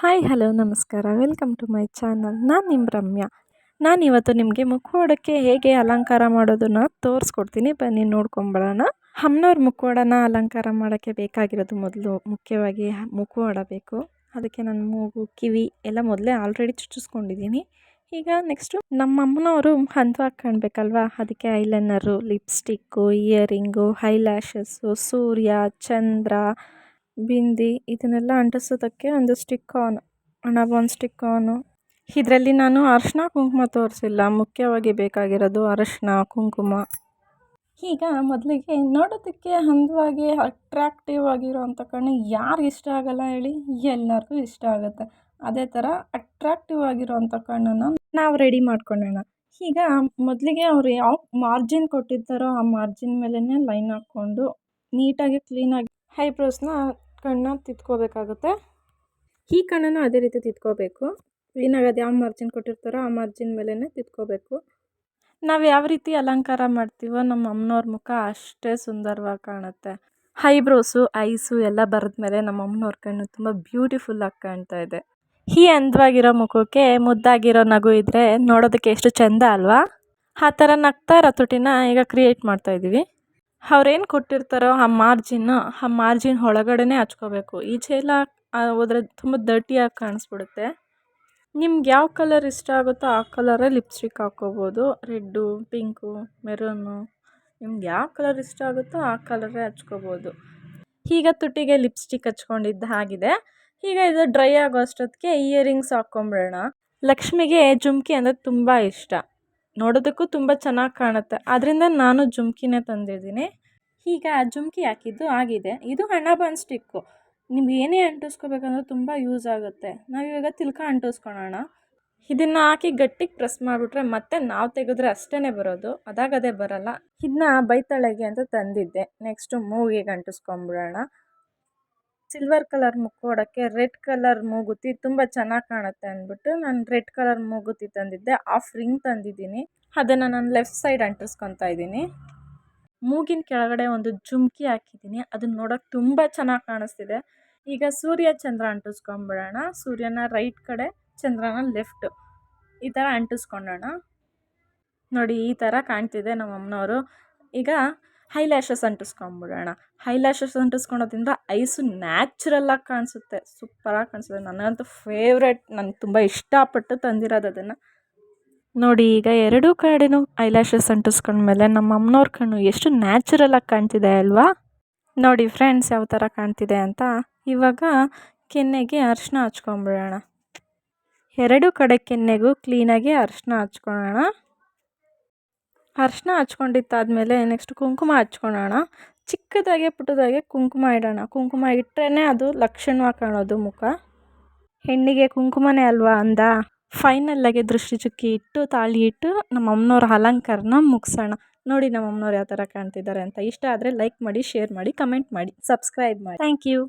Hi, hello, ನಮಸ್ಕಾರ. Welcome to my channel. ನಾನು ನಿಮ್ಮ ರಮ್ಯಾ. ನಾನಿವತ್ತು ನಿಮಗೆ ಮುಖವಾಡಕ್ಕೆ ಹೇಗೆ ಅಲಂಕಾರ ಮಾಡೋದನ್ನು ತೋರಿಸ್ಕೊಡ್ತೀನಿ. ಬನ್ನಿ ನೋಡ್ಕೊಂಬರೋಣ ಅಮ್ಮನವ್ರ ಮುಖವಾಡನ ಅಲಂಕಾರ ಮಾಡೋಕ್ಕೆ ಬೇಕಾಗಿರೋದು ಮೊದಲು ಮುಖ್ಯವಾಗಿ ಮುಖವಾಡ ಬೇಕು. ಅದಕ್ಕೆ ನಾನು ಮೂಗು, ಕಿವಿ ಎಲ್ಲ ಮೊದಲೇ ಆಲ್ರೆಡಿ ಚುಚ್ಚಿಸ್ಕೊಂಡಿದ್ದೀನಿ. ಈಗ ನೆಕ್ಸ್ಟು ನಮ್ಮ ಅಮ್ಮನವರು ಹಂತವಾಗಿ ಕಾಣಬೇಕಲ್ವಾ ಅದಕ್ಕೆ ಐಲೈನರು ಲಿಪ್ಸ್ಟಿಕ್ಕು ಇಯರಿಂಗು ಹೈಲ್ಯಾಶಸ್ಸು ಸೂರ್ಯ, ಚಂದ್ರ ಬಿಂದಿ ಇದನ್ನೆಲ್ಲ ಅಂಟಿಸೋದಕ್ಕೆ ಒಂದು ಸ್ಟಿಕ್ ಆನ್ ಹಣ ಒಂದು ಸ್ಟಿಕ್ ಆನು ಇದರಲ್ಲಿ ನಾನು ಅರಿಶಿನ ಕುಂಕುಮ ತೋರಿಸಿಲ್ಲ. ಮುಖ್ಯವಾಗಿ ಬೇಕಾಗಿರೋದು ಅರಶಿನ, ಕುಂಕುಮ. ಈಗ ಮೊದಲಿಗೆ ನೋಡೋದಕ್ಕೆ ಅಂದವಾಗಿ ಅಟ್ರಾಕ್ಟಿವ್ ಆಗಿರೋವಂಥ ಕಣ್ಣು ಯಾರು ಇಷ್ಟ ಆಗಲ್ಲ ಹೇಳಿ? ಎಲ್ಲರಿಗೂ ಇಷ್ಟ ಆಗುತ್ತೆ. ಅದೇ ಥರ ಅಟ್ರಾಕ್ಟಿವ್ ಆಗಿರೋವಂಥ ಕಣ್ಣನ್ನು ನಾವು ರೆಡಿ ಮಾಡ್ಕೊಳ್ಳೋಣ ಈಗ ಮೊದಲಿಗೆ ಅವ್ರು ಯಾವ ಮಾರ್ಜಿನ್ ಕೊಟ್ಟಿರ್ತಾರೋ ಆ ಮಾರ್ಜಿನ್ ಮೇಲೇ ಲೈನ್ ಹಾಕ್ಕೊಂಡು ನೀಟಾಗಿ ಕ್ಲೀನಾಗಿ ಐಬ್ರೋಸ್ನ ಕಣ್ಣನ್ನ ತಿದ್ಕೋಬೇಕಾಗುತ್ತೆ ಈ ಕಣ್ಣನ್ನು ಅದೇ ರೀತಿ ತಿದ್ಕೋಬೇಕು ಕ್ಲೀನಾಗಿ ಅದು ಯಾವ ಮಾರ್ಜಿನ್ ಕೊಟ್ಟಿರ್ತಾರೋ ಆ ಮಾರ್ಜಿನ್ ಮೇಲೇ ತಿದ್ಕೋಬೇಕು ನಾವು ಯಾವ ರೀತಿ ಅಲಂಕಾರ ಮಾಡ್ತೀವೋ ನಮ್ಮ ಅಮ್ಮನವ್ರ ಮುಖ ಅಷ್ಟೇ ಸುಂದರವಾಗಿ ಕಾಣುತ್ತೆ. ಐಬ್ರೋಸು ಐಸು ಎಲ್ಲ ಬರೆದ್ಮೇಲೆ ನಮ್ಮ ಅಮ್ಮನವ್ರ ಕಣ್ಣು ತುಂಬ ಬ್ಯೂಟಿಫುಲ್ಲಾಗಿ ಕಾಣ್ತಾ ಇದೆ. ಈ ಅಂದವಾಗಿರೋ ಮುಖಕ್ಕೆ ಮುದ್ದಾಗಿರೋ ನಗು ಇದ್ದರೆ ನೋಡೋದಕ್ಕೆ ಎಷ್ಟು ಚೆಂದ ಅಲ್ವಾ? ಆ ಥರ ನಗ್ತಾ ಇರೋ ತುಟಿನ ಈಗ ಕ್ರಿಯೇಟ್ ಮಾಡ್ತಾಯಿದ್ದೀವಿ ಅವ್ರೇನು ಕೊಟ್ಟಿರ್ತಾರೋ ಆ ಮಾರ್ಜಿನ್ನು ಆ ಮಾರ್ಜಿನ್ ಒಳಗಡೆನೇ ಹಚ್ಕೋಬೇಕು. ಈಚೆ ಎಲ್ಲ ಹೋದ್ರೆ ತುಂಬ ಡರ್ಟಿಯಾಗಿ ಕಾಣಿಸ್ಬಿಡುತ್ತೆ. ನಿಮ್ಗೆ ಯಾವ ಕಲರ್ ಇಷ್ಟ ಆಗುತ್ತೋ ಆ ಕಲರೇ ಲಿಪ್ಸ್ಟಿಕ್ ಹಾಕ್ಕೋಬೋದು. ರೆಡ್ಡು ಪಿಂಕು ಮೆರೂನು ನಿಮ್ಗೆ ಯಾವ ಕಲರ್ ಇಷ್ಟ ಆಗುತ್ತೋ ಆ ಕಲರೇ ಹಚ್ಕೋಬೋದು. ಈಗ ತುಟಿಗೆ ಲಿಪ್ಸ್ಟಿಕ್ ಹಚ್ಕೊಂಡಿದ್ದ ಹಾಗಿದೆ. ಈಗ ಇದು ಡ್ರೈ ಆಗೋ ಅಷ್ಟೊತ್ತಿಗೆ ಇಯರಿಂಗ್ಸ್ ಹಾಕ್ಕೊಂಬಿಡೋಣ. ಲಕ್ಷ್ಮಿಗೆ ಜುಮ್ಕಿ ಅಂದರೆ ತುಂಬ ಇಷ್ಟ. ನೋಡೋದಕ್ಕೂ ತುಂಬ ಚೆನ್ನಾಗಿ ಕಾಣುತ್ತೆ. ಆದ್ದರಿಂದ ನಾನು ಜುಮ್ಕಿನೇ ತಂದಿದ್ದೀನಿ. ಈಗ ಜುಮ್ಕಿ ಹಾಕಿದ್ದು ಆಗಿದೆ. ಇದು ಹಣ ಬನ್ ಸ್ಟಿಕ್ಕು. ನಿಮ್ಗೆ ಏನೇ ಅಂಟಿಸ್ಕೋಬೇಕಂದ್ರೆ ತುಂಬ ಯೂಸ್ ಆಗುತ್ತೆ. ನಾವಿವಾಗ ತಿಲ್ಕ ಅಂಟಿಸ್ಕೊಳೋಣ. ಇದನ್ನು ಹಾಕಿ ಗಟ್ಟಿಗೆ ಪ್ರೆಸ್ ಮಾಡಿಬಿಟ್ರೆ ಮತ್ತೆ ನಾವು ತೆಗೆದ್ರೆ ಅಷ್ಟೇ ಬರೋದು. ಅದಾಗದೇ ಬರಲ್ಲ. ಇದನ್ನ ಬೈತಳೆಗೆ ಅಂತ ತಂದಿದ್ದೆ. ನೆಕ್ಸ್ಟು ಮೂಗಿಗೆ ಅಂಟಿಸ್ಕೊಂಬಿಡೋಣ. ಸಿಲ್ವರ್ ಕಲರ್ ಮುಕ್ಕೋಡಕ್ಕೆ ರೆಡ್ ಕಲರ್ ಮೂಗುತಿ ತುಂಬ ಚೆನ್ನಾಗಿ ಕಾಣುತ್ತೆ ಅಂದ್ಬಿಟ್ಟು ನಾನು ರೆಡ್ ಕಲರ್ ಮೂಗುತಿ ತಂದಿದ್ದೆ ಆಫ್ ರಿಂಗ್ ತಂದಿದ್ದೀನಿ. ಅದನ್ನು ನಾನು ಲೆಫ್ಟ್ ಸೈಡ್ ಅಂಟಿಸ್ಕೊತಾ ಇದ್ದೀನಿ. ಮೂಗಿನ ಕೆಳಗಡೆ ಒಂದು ಜುಮ್ಕಿ ಹಾಕಿದ್ದೀನಿ ಅದನ್ನ ನೋಡೋಕೆ ತುಂಬ ಚೆನ್ನಾಗಿ ಕಾಣಿಸ್ತಿದೆ. ಈಗ ಸೂರ್ಯ ಚಂದ್ರ ಅಂಟಿಸ್ಕೊಂಬಿಡೋಣ, ಸೂರ್ಯನ ರೈಟ್ ಕಡೆ, ಚಂದ್ರನ ಲೆಫ್ಟ್ ಈ ಥರ ಅಂಟಿಸ್ಕೊಂಡೋಣ. ನೋಡಿ ಈ ಥರ ಕಾಣ್ತಿದೆ ನಮ್ಮ ಅಮ್ಮನವರು ಈಗ ಹೈಲ್ಯಾಶಸ್ ಅಂಟಿಸ್ಕೊಂಬಿಡೋಣ. ಹೈಲ್ಯಾಶಸ್ ಅಂಟಿಸ್ಕೊಳೋದ್ರಿಂದ ಐಸು ನ್ಯಾಚುರಲ್ಲಾಗಿ ಕಾಣಿಸುತ್ತೆ. ಸೂಪರಾಗಿ ಕಾಣಿಸುತ್ತೆ. ನನಗಂತೂ ಫೇವ್ರೆಟ್ ನನಗೆ ತುಂಬ ಇಷ್ಟಪಟ್ಟು ತಂದಿರೋದು ಅದನ್ನು. ನೋಡಿ, ಈಗ ಎರಡೂ ಕಡೆನೂ ಲ್ಯಾಶಸ್ ಅಂಟಿಸ್ಕೊಂಡ್ಮೇಲೆ ನಮ್ಮ ಅಮ್ಮನವ್ರ ಕಣ್ಣು ಎಷ್ಟು ನ್ಯಾಚುರಲ್ಲಾಗಿ ಕಾಣ್ತಿದೆ ಅಲ್ವಾ? ನೋಡಿ ಫ್ರೆಂಡ್ಸ್, ಯಾವ ಥರ ಕಾಣ್ತಿದೆ ಅಂತ. ಇವಾಗ ಕೆನ್ನೆಗೆ ಅರಿಶಿನ ಹಚ್ಕೊಂಬಿಡೋಣ. ಎರಡು ಕಡೆ ಕೆನ್ನೆಗೂ ಕ್ಲೀನಾಗಿ ಅರಿಶಿನ ಹಚ್ಕೊಳ್ಳೋಣ ಅರಿಶಿನ ಹಚ್ಕೊಂಡಿದ್ದಾದ್ಮೇಲೆ ನೆಕ್ಸ್ಟ್ ಕುಂಕುಮ ಹಚ್ಕೊಳೋಣ. ಚಿಕ್ಕದಾಗೆ ಪುಟ್ಟದಾಗೆ ಕುಂಕುಮ ಇಡೋಣ. ಕುಂಕುಮ ಇಟ್ಟರೆ ಅದು ಲಕ್ಷಣವಾಗಿ ಕಾಣೋದು ಮುಖ. ಹೆಣ್ಣಿಗೆ ಕುಂಕುಮನೇ ಅಲ್ವಾ ಅಂದ. ಫೈನಲ್ಲಾಗಿ ದೃಷ್ಟಿ ಚುಕ್ಕಿ ಇಟ್ಟು, ತಾಳಿ ಇಟ್ಟು ನಮ್ಮ ಅಮ್ಮನವ್ರ ಅಲಂಕಾರನ ಮುಗಿಸೋಣ. ನೋಡಿ ನಮ್ಮ ಅಮ್ಮನವ್ರು ಯಾವ ಥರ ಕಾಣ್ತಿದ್ದಾರೆ ಅಂತ. ಇಷ್ಟ ಆದರೆ ಲೈಕ್ ಮಾಡಿ ಶೇರ್ ಮಾಡಿ ಕಮೆಂಟ್ ಮಾಡಿ ಸಬ್ಸ್ಕ್ರೈಬ್ ಮಾಡಿ. Thank you